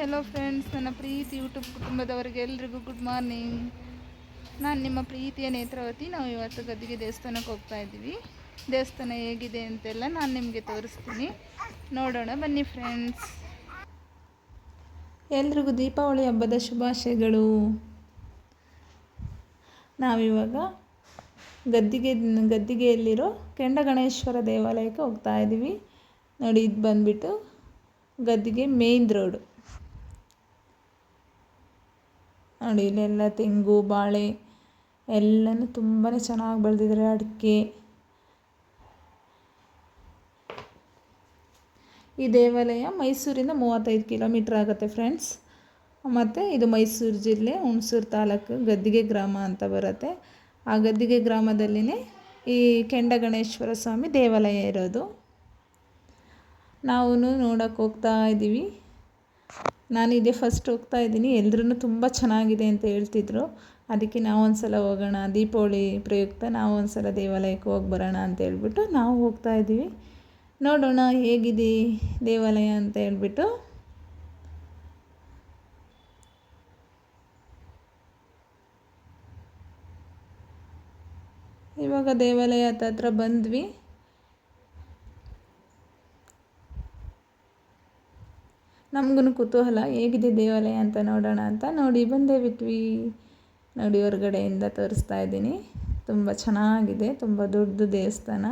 Hello friends, ನನ್ನ ಪ್ರೀತಿ YouTube ಕುಟುಂಬದವರಿಗೆ ಎಲ್ರಿಗೂ ಗುಡ್ ಮಾರ್ನಿಂಗ್ ನಾನು ನಿಮ್ಮ ಪ್ರೀತಿಯ ನೇತ್ರಾವತಿ. ನಾವು ಇವತ್ತು ಗದ್ದಿಗೆ ದೇವಸ್ಥಾನಕ್ಕೆ ಹೋಗ್ತಾ ಇದ್ದೀವಿ. ದೇವಸ್ಥಾನ ಹೇಗಿದೆ ಅಂತೆಲ್ಲ ನಾನು ನಿಮಗೆ ತೋರಿಸ್ತೀನಿ. ನೋಡೋಣ, ಬನ್ನಿ ಫ್ರೆಂಡ್ಸ್ ಎಲ್ರಿಗೂ ದೀಪಾವಳಿ ಹಬ್ಬದ ಶುಭಾಶಯಗಳು. ನಾವಿವಾಗ ಗದ್ದಿಗೆ, ಗದ್ದಿಗೆಯಲ್ಲಿರೋ ಕೆಂಡ ಗಣೇಶ್ವರ ದೇವಾಲಯಕ್ಕೆ ಹೋಗ್ತಾ ಇದ್ದೀವಿ. ನೋಡಿ, ಇದು ಬಂದ್ಬಿಟ್ಟು ಗದ್ದಿಗೆ ಮೇಯ್ನ್ ರೋಡು ನೋಡಿ, ಇಲ್ಲೆಲ್ಲ ತೆಂಗು, ಬಾಳೆ ಎಲ್ಲನೂ ತುಂಬಾ ಚೆನ್ನಾಗಿ ಬೆಳೆದಿದ್ದಾರೆ ಅಡಿಕೆ. ಈ ದೇವಾಲಯ ಮೈಸೂರಿಂದ ಮೂವತ್ತೈದು ಕಿಲೋಮೀಟ್ರ್ ಆಗುತ್ತೆ ಫ್ರೆಂಡ್ಸ್. ಮತ್ತು ಇದು ಮೈಸೂರು ಜಿಲ್ಲೆ, ಹುಣಸೂರು ತಾಲೂಕು ಗದ್ದಿಗೆ ಗ್ರಾಮ ಅಂತ ಬರುತ್ತೆ. ಆ ಗದ್ದಿಗೆ ಗ್ರಾಮದಲ್ಲಿನೇ ಈ ಕೆಂಡ ಗಣೇಶ್ವರ ಸ್ವಾಮಿ ದೇವಾಲಯ ಇರೋದು. ನಾವು ನೋಡೋಕ್ಕೆ ಹೋಗ್ತಾ ಇದ್ದೀವಿ ನಾನು ಇದೇ ಫಸ್ಟ್ ಹೋಗ್ತಾ ಇದ್ದೀನಿ. ಎಲ್ರೂ ತುಂಬ ಚೆನ್ನಾಗಿದೆ ಅಂತ ಹೇಳ್ತಿದ್ರು. ಅದಕ್ಕೆ ನಾವು ಒಂದು ಸಲ ಹೋಗೋಣ, ದೀಪಾವಳಿ ಪ್ರಯುಕ್ತ ನಾವು ಒಂದು ಸಲ ದೇವಾಲಯಕ್ಕೆ ಹೋಗಿ ಬರೋಣ ಅಂತ ಹೇಳ್ಬಿಟ್ಟು ನಾವು ಹೋಗ್ತಾ ಇದ್ದೀವಿ. ನೋಡೋಣ ಹೇಗಿದೆ ದೇವಾಲಯ ಅಂತ ಹೇಳ್ಬಿಟ್ಟು. ಇವಾಗ ದೇವಾಲಯ ಹತ್ರ ಬಂದ್ವಿ. ನಮಗೂ ಕುತೂಹಲ, ಹೇಗಿದೆ ದೇವಾಲಯ ಅಂತ ನೋಡೋಣ ಅಂತ ನೋಡಿ ಬಂದೇ ಬಿಟ್ವಿ. ನೋಡಿ ಹೊರಗಡೆಯಿಂದ ತೋರಿಸ್ತಾ ಇದ್ದೀನಿ. ತುಂಬ ಚೆನ್ನಾಗಿದೆ, ತುಂಬ ದೊಡ್ಡ ದೇವಸ್ಥಾನ.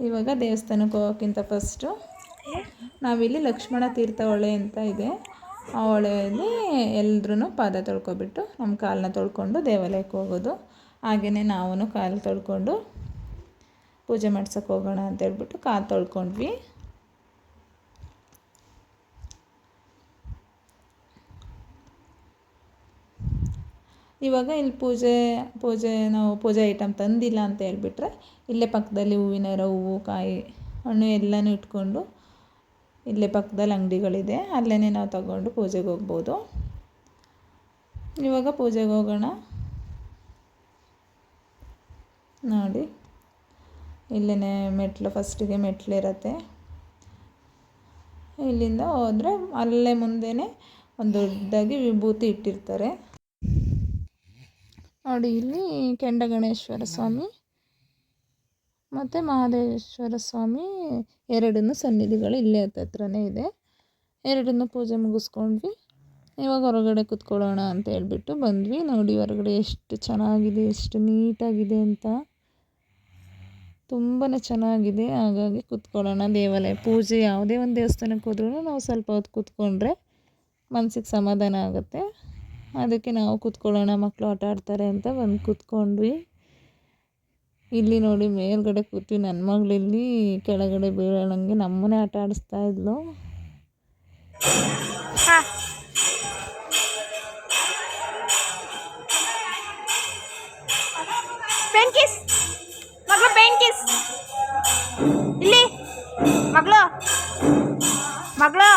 ಇವಾಗ ದೇವಸ್ಥಾನಕ್ಕೆ ಹೋಗೋಕ್ಕಿಂತ ಫಸ್ಟು ನಾವಿಲ್ಲಿ ಲಕ್ಷ್ಮಣ ತೀರ್ಥ ಹೊಳೆ ಅಂತ ಇದೆ. ಆ ಹೊಳೆಯಲ್ಲಿ ಎಲ್ರೂ ಪಾದ ತೊಳ್ಕೊಬಿಟ್ಟು ನಮ್ಮ ಕಾಲನ್ನ ತೊಳ್ಕೊಂಡು ದೇವಾಲಯಕ್ಕೆ ಹೋಗೋದು. ಹಾಗೆಯೇ ನಾವು ಕಾಲು ತೊಳ್ಕೊಂಡು ಪೂಜೆ ಮಾಡ್ಸೋಕ್ಕೆ ಹೋಗೋಣ ಅಂತ ಹೇಳ್ಬಿಟ್ಟು ಕಾಲು ತೊಳ್ಕೊಂಡ್ವಿ. ಇವಾಗ ಇಲ್ಲಿ ಪೂಜೆ ಪೂಜೆ ನಾವು ಪೂಜೆ ಐಟಮ್ ತಂದಿಲ್ಲ ಅಂತ ಹೇಳ್ಬಿಟ್ರೆ ಇಲ್ಲೇ ಪಕ್ಕದಲ್ಲಿ ಹೂವಿನ ಹಾರ ಹೂವು ಕಾಯಿ, ಹಣ್ಣು ಎಲ್ಲನೂ ಇಟ್ಕೊಂಡು ಇಲ್ಲೇ ಪಕ್ಕದಲ್ಲಿ ಅಂಗಡಿಗಳಿದೆ. ಅಲ್ಲೇ ನಾವು ತಗೊಂಡು ಪೂಜೆಗೆ ಹೋಗ್ಬೋದು. ಇವಾಗ ಪೂಜೆಗೆ ಹೋಗೋಣ. ನೋಡಿ. ಇಲ್ಲೇ ಮೆಟ್ಲು, ಫಸ್ಟಿಗೆ ಮೆಟ್ಲಿರುತ್ತೆ ಇಲ್ಲಿಂದ ಹೋದರೆ ಅಲ್ಲೇ ಮುಂದೆಯೇ ಒಂದು ದೊಡ್ಡದಾಗಿ ವಿಭೂತಿ ಇಟ್ಟಿರ್ತಾರೆ. ನೋಡಿ, ಇಲ್ಲಿ ಕೆಂಡ ಗಣೇಶ್ವರ ಸ್ವಾಮಿ ಮತ್ತು ಮಹದೇಶ್ವರ ಸ್ವಾಮಿ ಎರಡನ್ನೂ ಸನ್ನಿಧಿಗಳು ಇಲ್ಲೇ ಹತ್ರನೇ ಇದೆ. ಎರಡನ್ನೂ ಪೂಜೆ ಮುಗಿಸ್ಕೊಂಡ್ವಿ. ಇವಾಗ ಹೊರಗಡೆ ಕುತ್ಕೊಳ್ಳೋಣ ಅಂತ ಹೇಳ್ಬಿಟ್ಟು ಬಂದ್ವಿ. ನೋಡಿ, ಹೊರಗಡೆ ಎಷ್ಟು ಚೆನ್ನಾಗಿದೆ, ಎಷ್ಟು ನೀಟಾಗಿದೆ ಅಂತ. ತುಂಬಾ ಚೆನ್ನಾಗಿದೆ. ಹಾಗಾಗಿ ಕುತ್ಕೊಳ್ಳೋಣ. ದೇವಾಲಯ ಪೂಜೆ ಯಾವುದೇ ಒಂದು ದೇವಸ್ಥಾನಕ್ಕೆ ಹೋದ್ರೂ ನಾವು ಸ್ವಲ್ಪ ಹೊತ್ತು ಕೂತ್ಕೊಂಡ್ರೆ ಮನಸ್ಸಿಗೆ ಸಮಾಧಾನ ಆಗುತ್ತೆ. ಅದಕ್ಕೆ ನಾವು ಕೂತ್ಕೊಳ್ಳೋಣ. ಮಕ್ಕಳು ಆಟ ಆಡ್ತಾರೆ ಅಂತ ಬಂದು ಕೂತ್ಕೊಂಡ್ವಿ. ಇಲ್ಲಿ ನೋಡಿ ಮೇಲ್ಗಡೆ ಕೂತ್ವಿ. ನನ್ನ ಮಗಳಿಲ್ಲಿ ಕೆಳಗಡೆ ಬೀಳೋಣಂಗೆ ನಮ್ಮನೆ ಆಟ ಆಡಿಸ್ತಾ ಇದ್ಲು. ಇಲ್ಲಿ. ಮಗಳು. ಮಗಳು.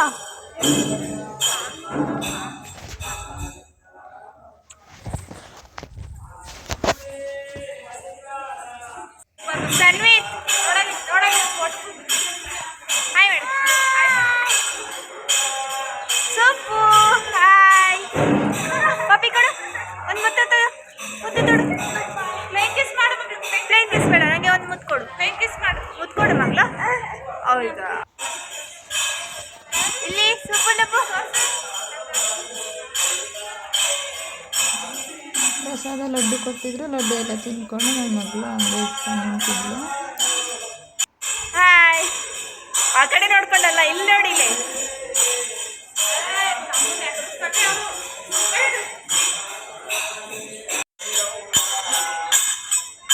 ಸನ್ವಿತ್ ಹಾಯ್ ಪ್ರಸಾದ ಲಡ್ಡು ಕೊಟ್ಟಿದ್ರು, ಲಡ್ಡು ಎಲ್ಲ ತಿನ್ಕೊಂಡು ನನ್ನ ಮಗಳು ಹಂಗೆ ಇಟ್ಕೊಂಡು ನಿಂತಿದ್ಲು. ಹಾಯ್ ಆ ಕಡೆ ನೋಡ್ಕೊಂಡಲ್ಲ, ಇಲ್ಲಿ ನೋಡಿ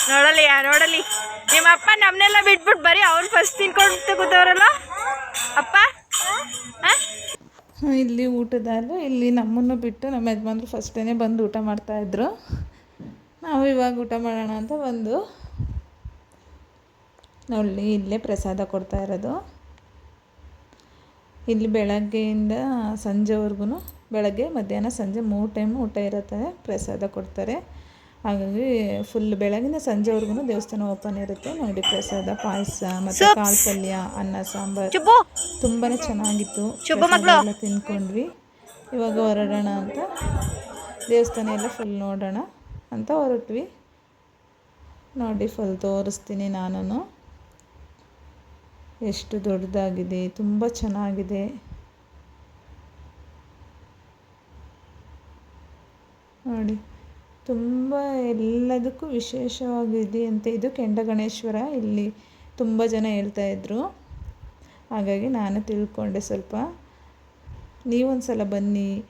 ನೋಡಲಿ ನೋಡಲಿ. ನಿಮ್ಮ ಅಪ್ಪ ನಮ್ಮನ್ನೆಲ್ಲ ಬಿಟ್ಬಿಟ್ಟು ಬರೀ ಅವ್ರು ಫಸ್ಟ್ ತಿನ್ಕೊಂಡು ಕೂತವ್ರಲ್ಲ? ಇಲ್ಲಿ ಊಟದಲ್ಲಿ ಇಲ್ಲಿ ನಮ್ಮನ್ನು ಬಿಟ್ಟು ನಮ್ಮ ಯಜಮಾನ್ರು ಫಸ್ಟೇ ಬಂದು ಊಟ ಮಾಡ್ತಾಯಿದ್ರು ನಾವು ಇವಾಗ ಊಟ ಮಾಡೋಣ ಅಂತ ಬಂದು ನೋಡಿ ಇಲ್ಲೇ ಪ್ರಸಾದ ಕೊಡ್ತಾ ಇರೋದು. ಇಲ್ಲಿ ಬೆಳಗ್ಗೆಯಿಂದ ಸಂಜೆವರೆಗೂ ಬೆಳಗ್ಗೆ ಮಧ್ಯಾಹ್ನ ಸಂಜೆ ಮೂರು ಟೈಮ್ ಊಟ ಇರುತ್ತೆ, ಪ್ರಸಾದ ಕೊಡ್ತಾರೆ. ಹಾಗಾಗಿ ಫುಲ್ ಬೆಳಗಿನ ಸಂಜೆವರೆಗೂ ದೇವಸ್ಥಾನ ಓಪನ್ ಇರುತ್ತೆ. ನೋಡಿ ಪ್ರಸಾದ ಪಾಯಸ ಮತ್ತು. ಕಾಳು ಪಲ್ಯ ಅನ್ನ ಸಾಂಬಾರು. ಚುಬ್ಬು. ತುಂಬಾ ಚೆನ್ನಾಗಿತ್ತು. ಎಲ್ಲ ತಿನ್ಕೊಂಡ್ವಿ ಇವಾಗ ಹೊರಡೋಣ ಅಂತ. ದೇವಸ್ಥಾನ ಎಲ್ಲ ಫುಲ್ ನೋಡೋಣ ಅಂತ ಹೊರಟ್ವಿ. ನೋಡಿ ಫುಲ್ ತೋರಿಸ್ತೀನಿ ನಾನು ಎಷ್ಟು ದೊಡ್ಡದಾಗಿದೆ ತುಂಬ ಚೆನ್ನಾಗಿದೆ ನೋಡಿ ತುಂಬ ಎಲ್ಲದಕ್ಕೂ ವಿಶೇಷವಾಗಿದೆ ಅಂತ ಇದು ಕೆಂಡಗಣೇಶ್ವರ. ಇಲ್ಲಿ ತುಂಬ ಜನ ಹೇಳ್ತಾ ಇದ್ರು. ಹಾಗಾಗಿ ನಾನು ತಿಳ್ಕೊಂಡೆ ಸ್ವಲ್ಪ. ನೀವೊಂದು ಸಲ ಬನ್ನಿ,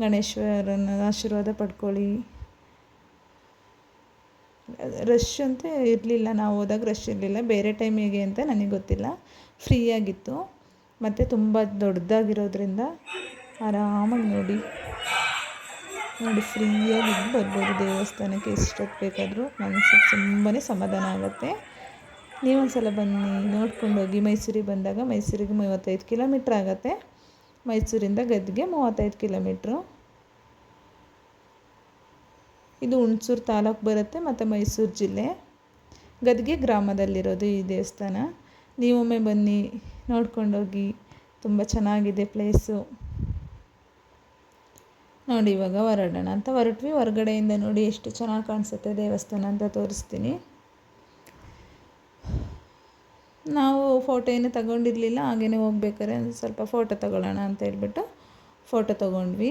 ಗಣೇಶ್ವರನ ಆಶೀರ್ವಾದ ಪಡ್ಕೊಳ್ಳಿ. ರಶ್ ಅಂತ ಇರಲಿಲ್ಲ, ನಾವು ಹೋದಾಗ ರಶ್ ಇರಲಿಲ್ಲ. ಬೇರೆ ಟೈಮಿಗೆ ಅಂತ ನನಗೆ ಗೊತ್ತಿಲ್ಲ. ಫ್ರೀಯಾಗಿತ್ತು. ಮತ್ತು ತುಂಬ ದೊಡ್ಡದಾಗಿರೋದ್ರಿಂದ ಆರಾಮಾಗಿ ನೋಡಿ. ನೋಡಿ, ಫ್ರೀಯಾಗಿ ಬರ್ಬೋದು ದೇವಸ್ಥಾನಕ್ಕೆ ಎಷ್ಟೊತ್ತು ಬೇಕಾದರೂ. ಮನಸ್ಸಿಗೆ ತುಂಬಾ ಸಮಾಧಾನ ಆಗುತ್ತೆ. ನೀವೊಂದು ಸಲ ಬನ್ನಿ, ನೋಡ್ಕೊಂಡು ಹೋಗಿ. ಮೈಸೂರಿಗೆ ಬಂದಾಗ ಮೈಸೂರಿಗೆ ಮೂವತ್ತೈದು ಕಿಲೋಮೀಟ್ರ್ ಆಗುತ್ತೆ. ಮೈಸೂರಿಂದ ಗದ್ಗೆ ಮೂವತ್ತೈದು ಕಿಲೋಮೀಟ್ರು. ಇದು ಹುಣಸೂರು ತಾಲೂಕು ಬರುತ್ತೆ, ಮತ್ತು ಮೈಸೂರು ಜಿಲ್ಲೆ. ಗದ್ಗೆ ಗ್ರಾಮದಲ್ಲಿರೋದು ಈ ದೇವಸ್ಥಾನ. ನೀವೊಮ್ಮೆ ಬನ್ನಿ ನೋಡ್ಕೊಂಡೋಗಿ ತುಂಬ ಚೆನ್ನಾಗಿದೆ ಪ್ಲೇಸು. ನೋಡಿ ಇವಾಗ ಹೊರಡೋಣ ಅಂತ ಹೊರಟ್ವಿ. ಹೊರಗಡೆಯಿಂದ ನೋಡಿ ಎಷ್ಟು ಚೆನ್ನಾಗಿ ಕಾಣಿಸುತ್ತೆ ದೇವಸ್ಥಾನ ಅಂತ ತೋರಿಸ್ತೀನಿ. ನಾವು ಫೋಟೋ ಏನು ತಗೊಂಡಿರಲಿಲ್ಲ ಹಾಗೇ ಹೋಗ್ಬೇಕಾದ್ರೆ ಸ್ವಲ್ಪ ಫೋಟೋ ತಗೊಳ್ಳೋಣ ಅಂತ ಹೇಳ್ಬಿಟ್ಟು ಫೋಟೋ ತಗೊಂಡ್ವಿ.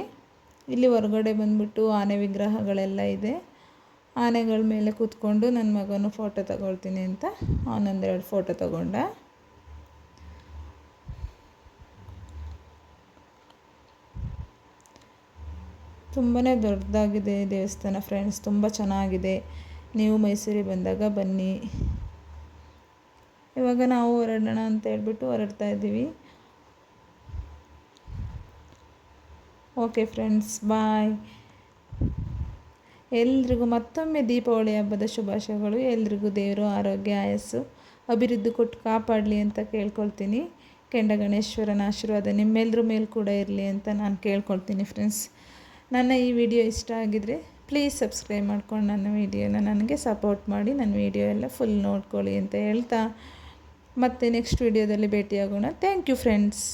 ಇಲ್ಲಿ ಹೊರಗಡೆ ಬಂದ್ಬಿಟ್ಟು ಆನೆ ವಿಗ್ರಹಗಳೆಲ್ಲ ಇದೆ. ಆನೆಗಳ ಮೇಲೆ ಕೂತ್ಕೊಂಡು ನನ್ನ ಮಗನು ಫೋಟೋ ತಗೊಳ್ತೀನಿ ಅಂತ ಅವನೊಂದೆರಡು ಫೋಟೋ ತಗೊಂಡ. ತುಂಬಾ ದೊಡ್ಡದಾಗಿದೆ ದೇವಸ್ಥಾನ ಫ್ರೆಂಡ್ಸ್ ತುಂಬ ಚೆನ್ನಾಗಿದೆ. ನೀವು ಮೈಸೂರಿಗೆ ಬಂದಾಗ ಬನ್ನಿ. ಇವಾಗ ನಾವು ಹೊರಡೋಣ ಅಂತ ಹೇಳ್ಬಿಟ್ಟು ಹೊರಡ್ತಾ ಇದ್ದೀವಿ. ಓಕೆ ಫ್ರೆಂಡ್ಸ್ ಬಾಯ್ ಎಲ್ರಿಗೂ ಮತ್ತೊಮ್ಮೆ ದೀಪಾವಳಿ ಹಬ್ಬದ ಶುಭಾಶಯಗಳು. ಎಲ್ರಿಗೂ ದೇವರು ಆರೋಗ್ಯ, ಆಯಸ್ಸು, ಅಭಿವೃದ್ಧಿ ಕೊಟ್ಟು ಕಾಪಾಡಲಿ ಅಂತ ಕೇಳ್ಕೊಳ್ತೀನಿ. ಕೆಂಡ ಗಣೇಶ್ವರನ ಆಶೀರ್ವಾದ ನಿಮ್ಮೆಲ್ಲರ ಮೇಲೆ ಕೂಡ ಇರಲಿ ಅಂತ ನಾನು ಕೇಳ್ಕೊಳ್ತೀನಿ ಫ್ರೆಂಡ್ಸ್ ನನ್ನ ಈ ವಿಡಿಯೋ ಇಷ್ಟ ಆಗಿದರೆ ಪ್ಲೀಸ್ ಸಬ್ಸ್ಕ್ರೈಬ್ ಮಾಡ್ಕೊಂಡು ನನ್ನ ವಿಡಿಯೋನ ನನಗೆ ಸಪೋರ್ಟ್ ಮಾಡಿ, ನನ್ನ ವಿಡಿಯೋ ಎಲ್ಲ ಫುಲ್ ನೋಡ್ಕೊಳ್ಳಿ ಅಂತ ಹೇಳ್ತಾ ಮತ್ತೆ ನೆಕ್ಸ್ಟ್ ವಿಡಿಯೋದಲ್ಲಿ ಭೇಟಿಯಾಗೋಣ. Thank you friends